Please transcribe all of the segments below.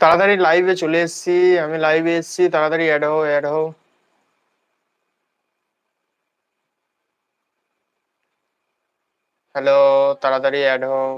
তাড়াতাড়ি লাইভে চলে এসেছি, আমি লাইভে এসেছি, তাড়াতাড়ি অ্যাড হো অ্যাড হো হ্যালো তাড়াতাড়ি অ্যাড হও।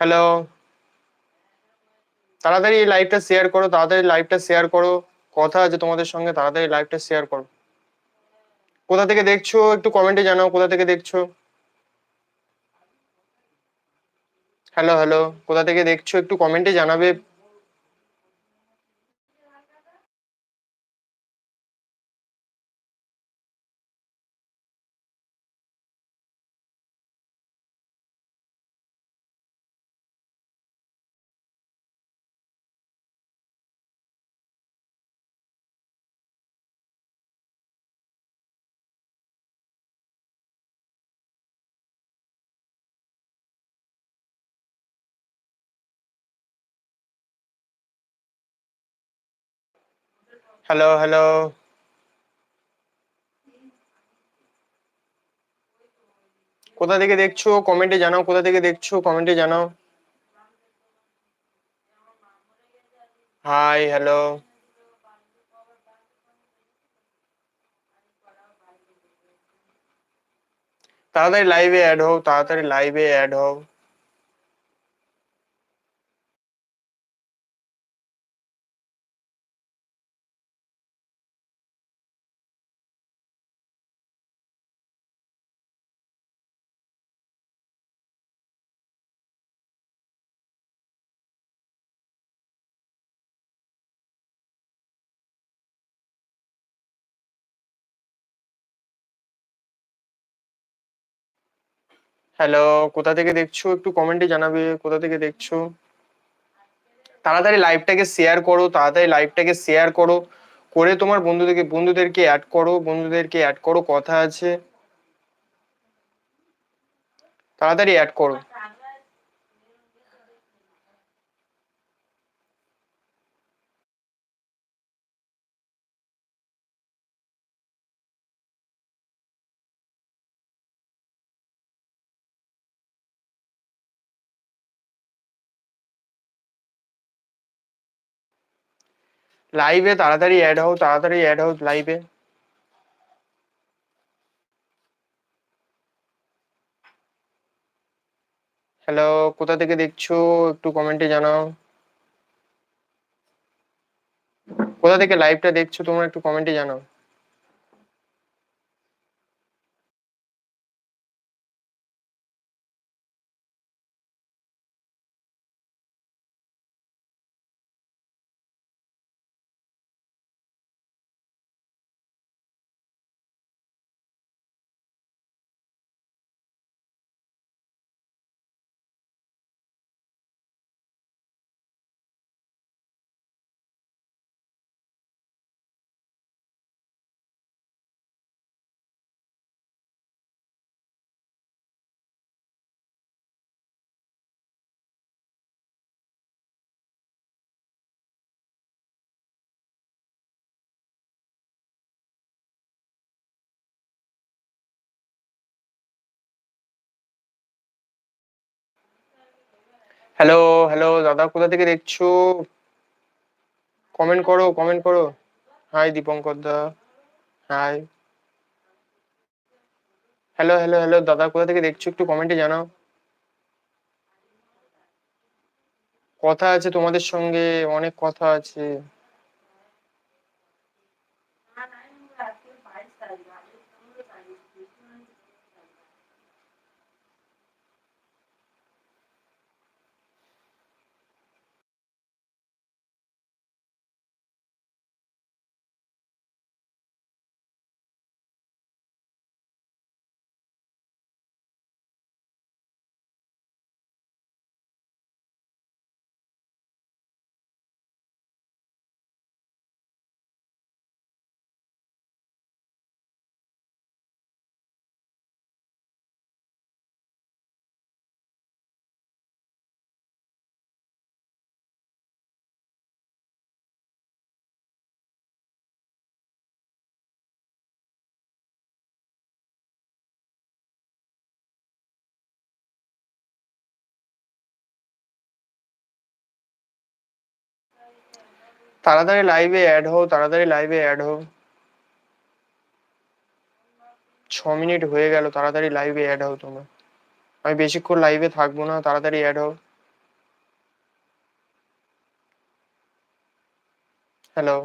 হ্যালো তাড়াতাড়ি এই লাইভটা শেয়ার করো, তাড়াতাড়ি লাইভটা শেয়ার করো। কথা আছে তোমাদের সঙ্গে, তাড়াতাড়ি লাইভটা শেয়ার করো। কোথা থেকে দেখছ? একটু কমেন্টে জানাও, কোথা থেকে দেখছ? হ্যালো হ্যালো কোথা থেকে দেখছ? একটু কমেন্টে জানাবে। হ্যালো হ্যালো কোথা থেকে দেখছ? কমেন্টে জানাও, কোথা থেকে দেখছ? কমেন্টে জানাও। হাই হ্যালো তাড়াতাড়ি লাইভে অ্যাড হও, তাড়াতাড়ি লাইভে অ্যাড হও। হ্যালো কোথা থেকে দেখছ? একটু কমেন্টে জানাবে, কোথা থেকে দেখছ? তাড়াতাড়ি লাইভটাকে শেয়ার করো, তাড়াতাড়ি লাইভটাকে শেয়ার করো। করে তোমার বন্ধুদেরকে বন্ধুদেরকে অ্যাড করো, বন্ধুদেরকে অ্যাড করো, কথা আছে। তাড়াতাড়ি অ্যাড করো। লাইভে তাড়াতাড়ি অ্যাড হও, তাড়াতাড়ি অ্যাড হও লাইভে হ্যালো কোথা থেকে দেখছ? একটু কমেন্টে জানাও। কোথা থেকে লাইভটা দেখছ? তোমরা একটু কমেন্টে জানাও। হ্যালো হ্যালো দাদা, কোথা থেকে দেখছ? কমেন্ট করো কমেন্ট করো। হাই দীপঙ্কর দা। হাই হ্যালো হ্যালো হ্যালো দাদা, কোথা থেকে দেখছ? একটু কমেন্টে জানাও। কথা আছে তোমাদের সঙ্গে, অনেক কথা আছে। তাড়াতাড়ি লাইভে অ্যাড হও, তাড়াতাড়ি লাইভে অ্যাড হও। ছ মিনিট হয়ে গেল, তাড়াতাড়ি লাইভে অ্যাড হও তোমরা। আমি বেশিক্ষণ লাইভে থাকব না, তাড়াতাড়ি অ্যাড হও। হ্যালো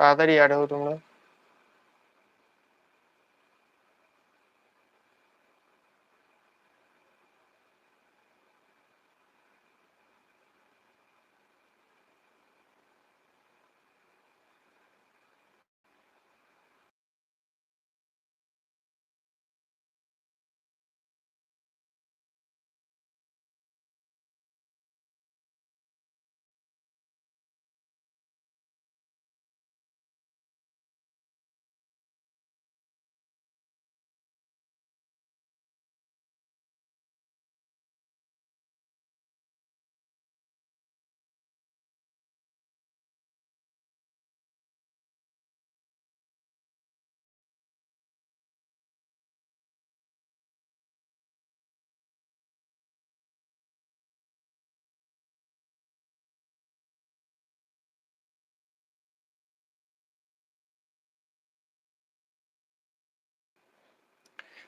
তাড়াতাড়ি অ্যাড হও তোমরা।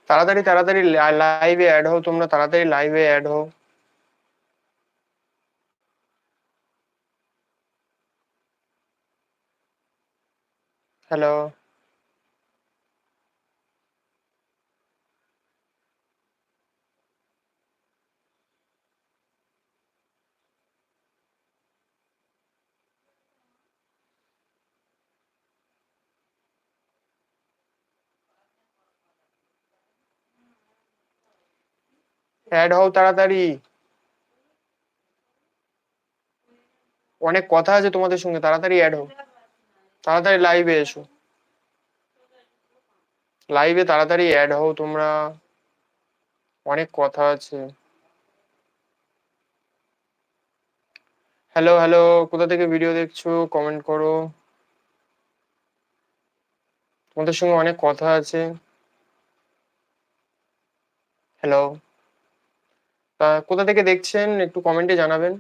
তাড়াতাড়ি তাড়াতাড়ি লাইভে অ্যাড হও তোমরা তাড়াতাড়ি লাইভে অ্যাড হও। হ্যালো অ্যাড হও তাড়াতাড়ি। অনেক কথা আছে তোমাদের সঙ্গে, তাড়াতাড়ি অ্যাড হও। তাড়াতাড়ি লাইভে এসো। লাইভে তাড়াতাড়ি অ্যাড হও তোমরা। অনেক কথা আছে। হ্যালো হ্যালো কোথা থেকে ভিডিও দেখছ? কমেন্ট করো। তোমাদের সঙ্গে অনেক কথা আছে। হ্যালো তা কোথা থেকে দেখছেন? একটু কমেন্টে জানাবেন।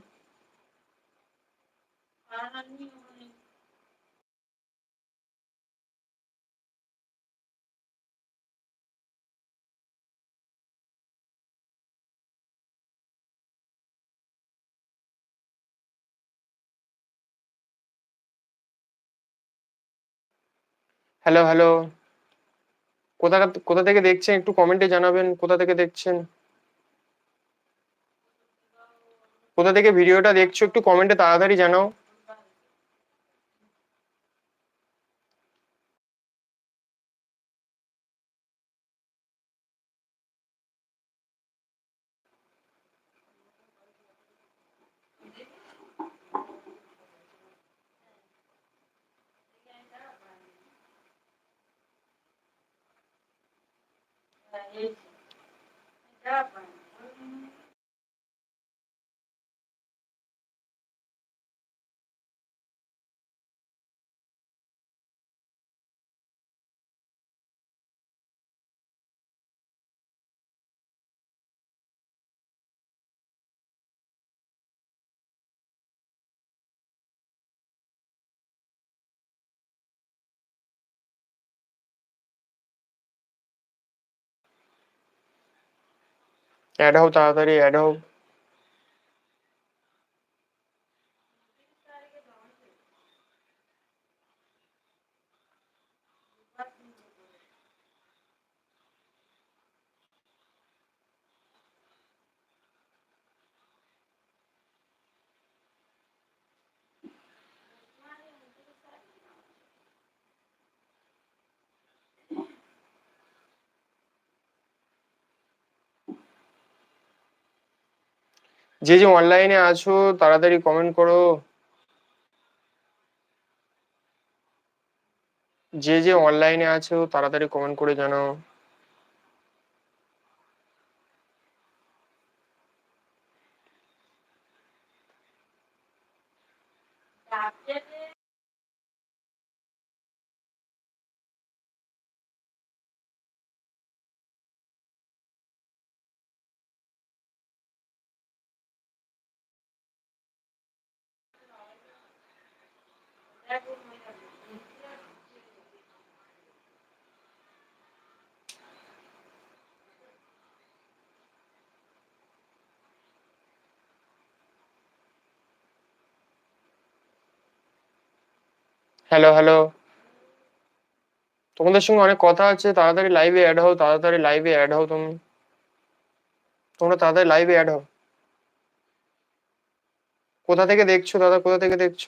হ্যালো হ্যালো কোথা কোথা থেকে দেখছেন? একটু কমেন্টে জানাবেন। কোথা থেকে দেখছেন? কোথা থেকে ভিডিওটা দেখছ একটু কমেন্টে তাড়াতাড়ি জানাও। অ্যাড হও তাড়াতাড়ি অ্যাড হও যে যে অনলাইনে আছো, তাড়াতাড়ি কমেন্ট করো। যে যে অনলাইনে আছো, তাড়াতাড়ি কমেন্ট করে জানাও। হ্যালো হ্যালো তোমাদের সঙ্গে অনেক কথা আছে, তাড়াতাড়ি লাইভে অ্যাড হও, তাড়াতাড়ি লাইভে অ্যাড হও তুমি। তোমরা তাড়াতাড়ি লাইভে অ্যাড হও। কোথা থেকে দেখছ দাদা? কোথা থেকে দেখছ?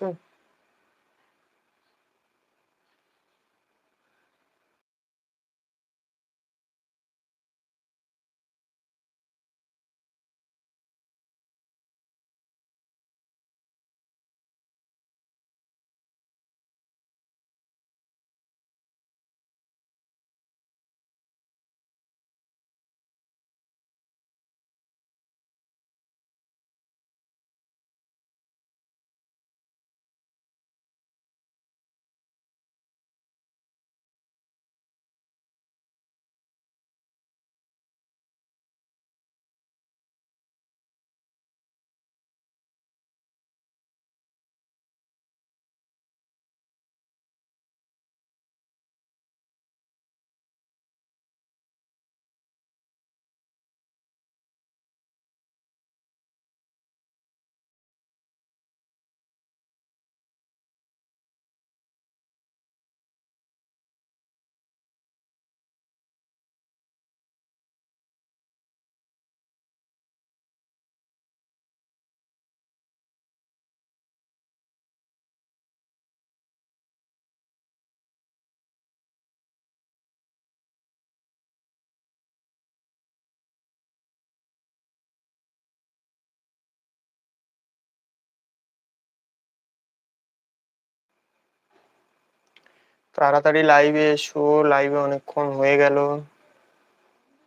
তাড়াতাড়ি লাইভে এসো লাইভে অনেকক্ষণ হয়ে গেল।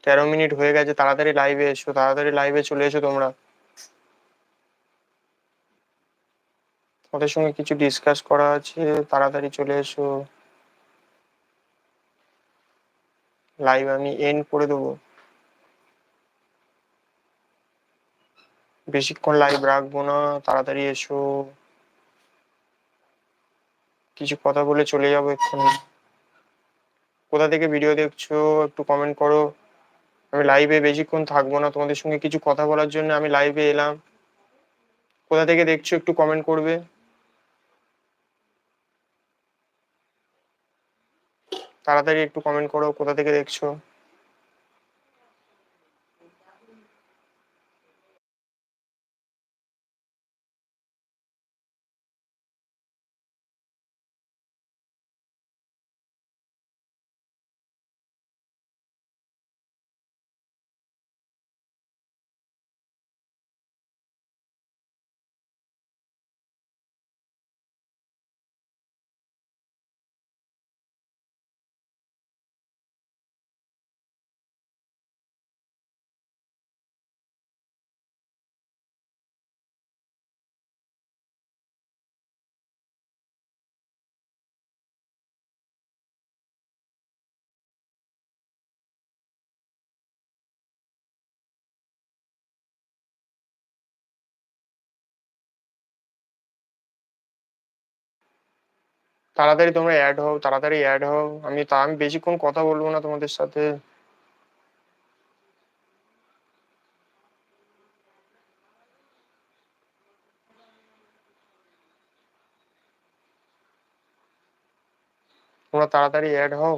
তেরো মিনিট হয়ে গেছে, তাড়াতাড়ি লাইভে এসো, তাড়াতাড়ি লাইভে চলে এসো তোমরা। ওদের সঙ্গে কিছু ডিসকাস করা আছে, তাড়াতাড়ি চলে এসো। লাইভ আমি এন্ড করে দেবো। বেশিক্ষণ লাইভ রাখব না, তাড়াতাড়ি এসো। কিছু কথা বলে চলে যাব এক্ষুনি। কোথা থেকে ভিডিও দেখছ, একটু কমেন্ট করো। আমি লাইভে বেশিক্ষণ থাকব না, তোমাদের সঙ্গে কিছু কথা বলার জন্য আমি লাইভে এলাম। কোথা থেকে দেখছ, একটু কমেন্ট করবে। তাড়াতাড়ি একটু কমেন্ট করো, কোথা থেকে দেখছ। তাড়াতাড়ি তোমরা অ্যাড হও, তাড়াতাড়ি অ্যাড হও। আমি তা, আমি বেশিক্ষণ কথা বলব না তোমাদের সাথে। তোমরা তাড়াতাড়ি অ্যাড হও।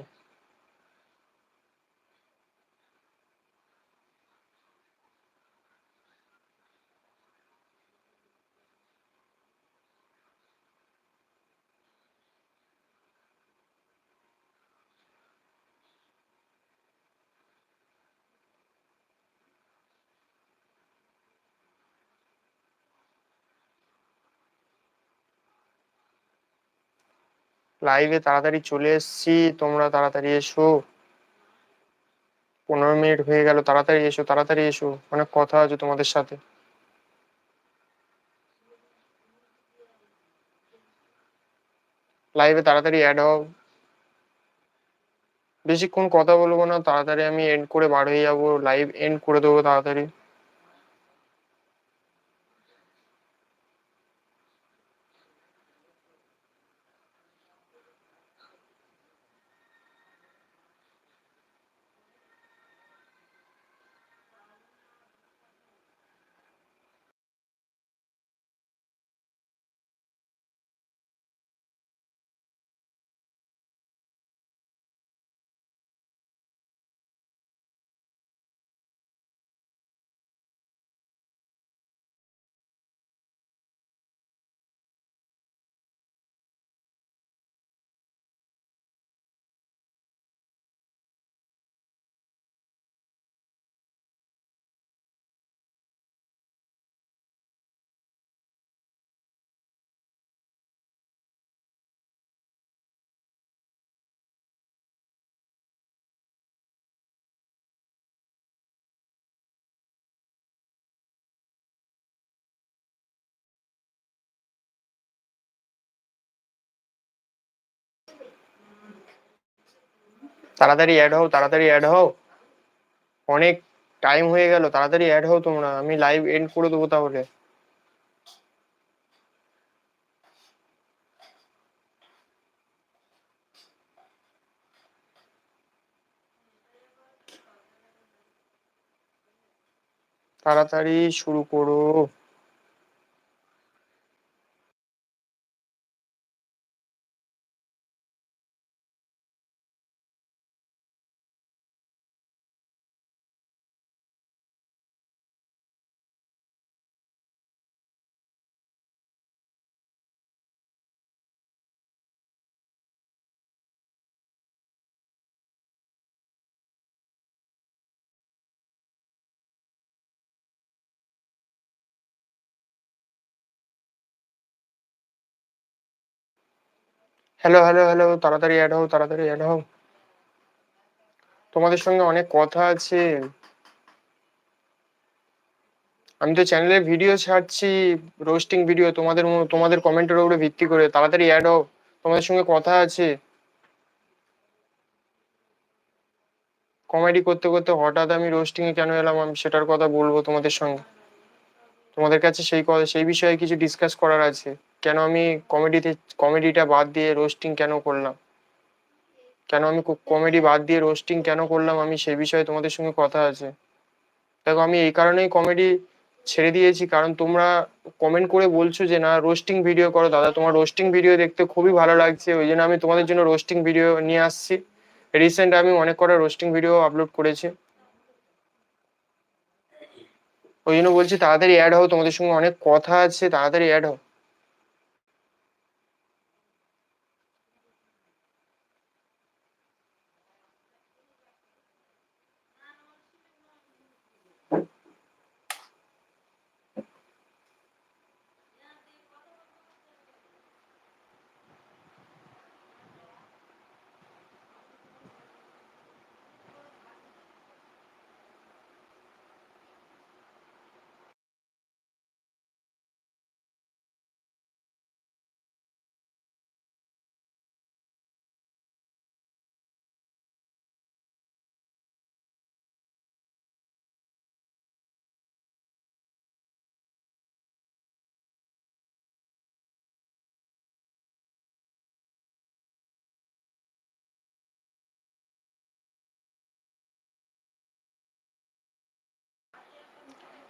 লাইভে তাড়াতাড়ি চলে এসছি, তোমরা তাড়াতাড়ি এসো। পনেরো মিনিট হয়ে গেল, তাড়াতাড়ি এসো তাড়াতাড়ি এসো, অনেক কথা আছে তোমাদের সাথে। লাইভে তাড়াতাড়ি অ্যাড হও। বেশিক্ষণ কথা বলব না, তাড়াতাড়ি আমি এন্ড করে বার হয়ে যাব লাইভ এন্ড করে দেবো তাড়াতাড়ি। তাড়াতাড়ি অ্যাড হও, তাড়াতাড়ি অ্যাড হও। অনেক টাইম হয়ে গেল, তাড়াতাড়ি অ্যাড হও তোমরা। আমি লাইভ এন্ড করে দেবো তাহলে। তাড়াতাড়ি শুরু করো। হ্যালো হ্যালো হ্যালো তাড়াতাড়ি অ্যাড হও, তাড়াতাড়ি অ্যাড হও। তোমাদের সঙ্গে অনেক কথা আছে। আমি তো চ্যানেলে ভিডিও ছাড়ছি রোস্টিং ভিডিও তোমাদের তোমাদের কমেন্টের উপরে ভিত্তি করে। তাড়াতাড়ি অ্যাড হও, তোমাদের সঙ্গে কথা আছে। কমেডি করতে করতে হঠাৎ আমি রোস্টিং এ কেন এলাম, আমি সেটার কথা বলব তোমাদের সঙ্গে। তোমাদের কাছে সেই কথা সেই বিষয়ে কিছু ডিসকাস করার আছে। কেন আমি কমেডিতে, কমেডিটা বাদ দিয়ে রোস্টিং কেন করলাম? কেন আমি কমেডি বাদ দিয়ে রোস্টিং কেন করলাম? আমি সে বিষয়ে তোমাদের সঙ্গে কথা আছে। দেখো, আমি এই কারণেই কমেডি ছেড়ে দিয়েছি, কারণ তোমরা কমেন্ট করে বলছো যে, না রোস্টিং ভিডিও করো। দাদা, তোমার রোস্টিং ভিডিও দেখতে খুবই ভালো লাগছে। ওই জন্য আমি তোমাদের জন্য রোস্টিং ভিডিও নিয়ে আসছি। রিসেন্ট আমি অনেক কটা রোস্টিং ভিডিও আপলোড করেছি। ওই জন্য বলছি, তাড়াতাড়ি অ্যাড হও। তোমাদের সঙ্গে অনেক কথা আছে, তাড়াতাড়ি অ্যাড হও।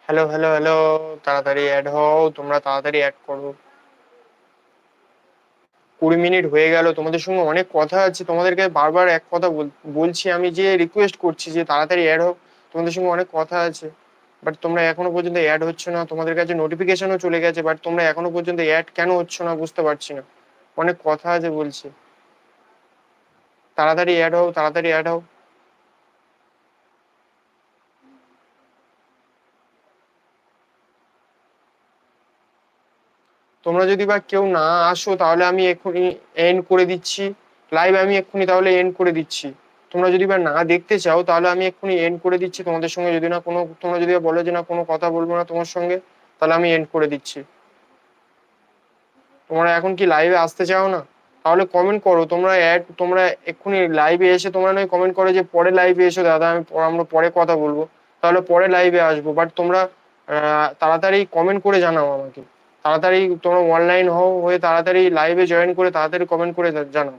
হ্যালো হ্যালো হ্যালো তাড়াতাড়ি অ্যাড হও, তোমরা তাড়াতাড়ি অ্যাড করো। কুড়ি মিনিট হয়ে গেল, তোমাদের সঙ্গে অনেক কথা আছে, তোমাদেরকে বারবার এক কথা বল- বলছি আমি যে রিকোয়েস্ট করছি যে তাড়াতাড়ি অ্যাড হোক, তোমাদের সঙ্গে অনেক কথা আছে। বাট তোমরা এখনও পর্যন্ত অ্যাড হচ্ছে না, তোমাদের কাছে নোটিফিকেশনও চলে গেছে বাট তোমরা এখনও পর্যন্ত অ্যাড কেন হচ্ছে না বুঝতে পারছি না। অনেক কথা আছে বলছি। তাড়াতাড়ি অ্যাড হও, তাড়াতাড়ি অ্যাড হও। তোমরা যদি বা কেউ না আসো, তাহলে আমি এক্ষুনি এন্ড করে দিচ্ছি। লাইভ আমি এক্ষুনি তাহলে এন্ড করে দিচ্ছি। তোমরা যদি বা না দেখতে চাও, তাহলে আমি এক্ষুনি এন্ড করে দিচ্ছি। তোমাদের সঙ্গে যদি না কোনো, তোমরা যদি বলো যে না কোনো কথা বলব না তোমার সঙ্গে, তাহলে আমি এন্ড করে দিচ্ছি। তোমরা এখন কি লাইভে আসতে চাও না? তাহলে কমেন্ট করো। তোমরা অ্যাড তোমরা এক্ষুনি লাইভে এসে, তোমরা নয় কমেন্ট করো যে পরে লাইভে এসো। দাদা, আমি আমরা পরে কথা বলব। তাহলে পরে লাইভে আসব। বাট তোমরা তাড়াতাড়ি কমেন্ট করে জানাও আমাকে। তাড়াতাড়ি তোমরা অনলাইন হও হয়ে তাড়াতাড়ি লাইভে জয়েন করে তাড়াতাড়ি কমেন্ট করে জানাও।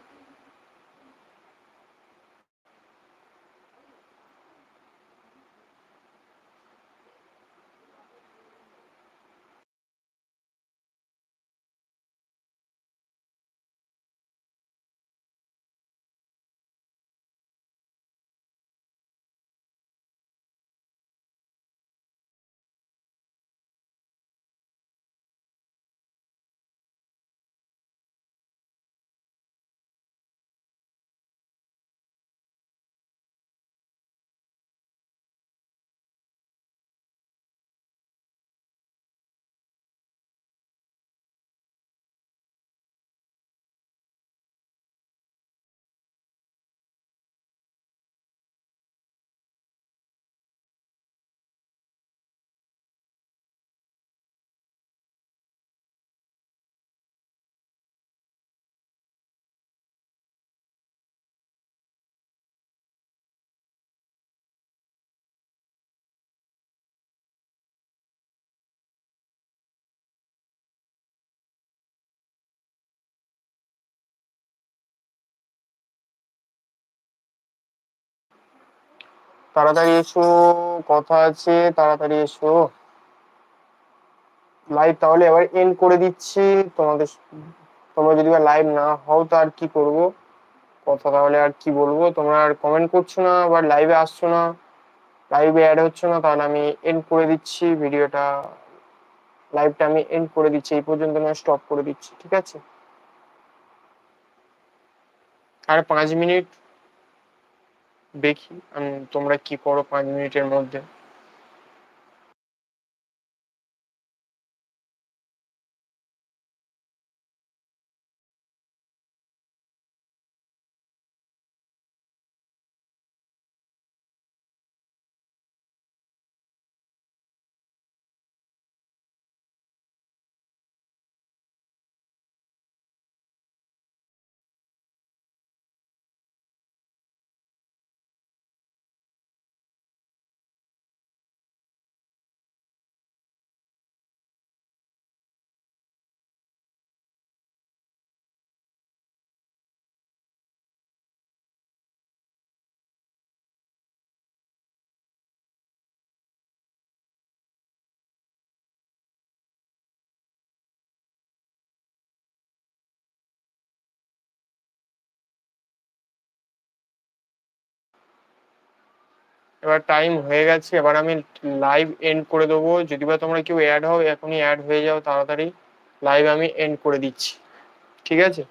তাড়াতাড়ি এসো, কথা আছে, তাড়াতাড়ি এসো। লাইভ তাহলে এবার এন্ড করে দিচ্ছি। তোমাদের তোমরা যদি লাইভ না হও, তো আর কি করব? কথা তাহলে আর কি বলব? তোমরা আর কমেন্ট করছ না, আবার লাইভে আসছো না লাইভে অ্যাড হচ্ছে না, তাহলে আমি এন্ড করে দিচ্ছি। ভিডিওটা লাইভটা আমি এন্ড করে দিচ্ছি। এই পর্যন্ত আমি স্টপ করে দিচ্ছি। ঠিক আছে? আর পাঁচ মিনিট দেখি আমি তোমরা কি করো পাঁচ মিনিটের মধ্যে। এবার টাইম হয়ে গেছে, এবার আমি লাইভ এন্ড করে দেবো। যদি বা তোমরা কেউ অ্যাড হও, এখনই অ্যাড হয়ে যাও, তাড়াতাড়ি লাইভ আমি এন্ড করে দিচ্ছি। ঠিক আছে?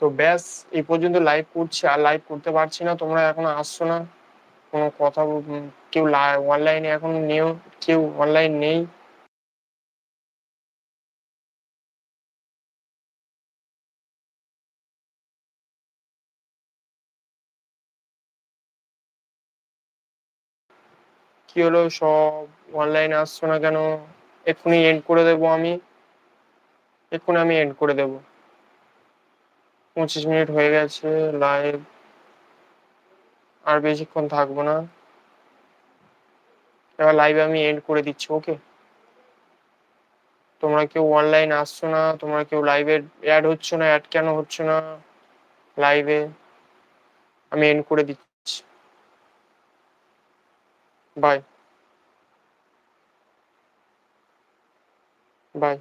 তো ব্যাস, এই পর্যন্ত লাইভ করছি, আর লাইভ করতে পারছি না, তোমরা এখনও আসছো না। কোনো কথা কেউ অনলাইনে এখন নেও, কেউ অনলাইন নেই। কি হলো, সব অনলাইনে আসছো না কেন? এক্ষুনি এন্ড করে দেবো আমি। এক্ষুনি আমি এন্ড করে দেবো। পঁচিশ মিনিট হয়ে গেছে লাইভ আর বেশিক্ষণ থাকব না। এবার লাইভে আমি এন্ড করে দিচ্ছি ওকে তোমরা কেউ অনলাইন আসছো না, তোমরা কেউ লাইভে অ্যাড হচ্ছে না অ্যাড কেন হচ্ছে না লাইভে আমি এন্ড করে দিচ্ছি। Bye bye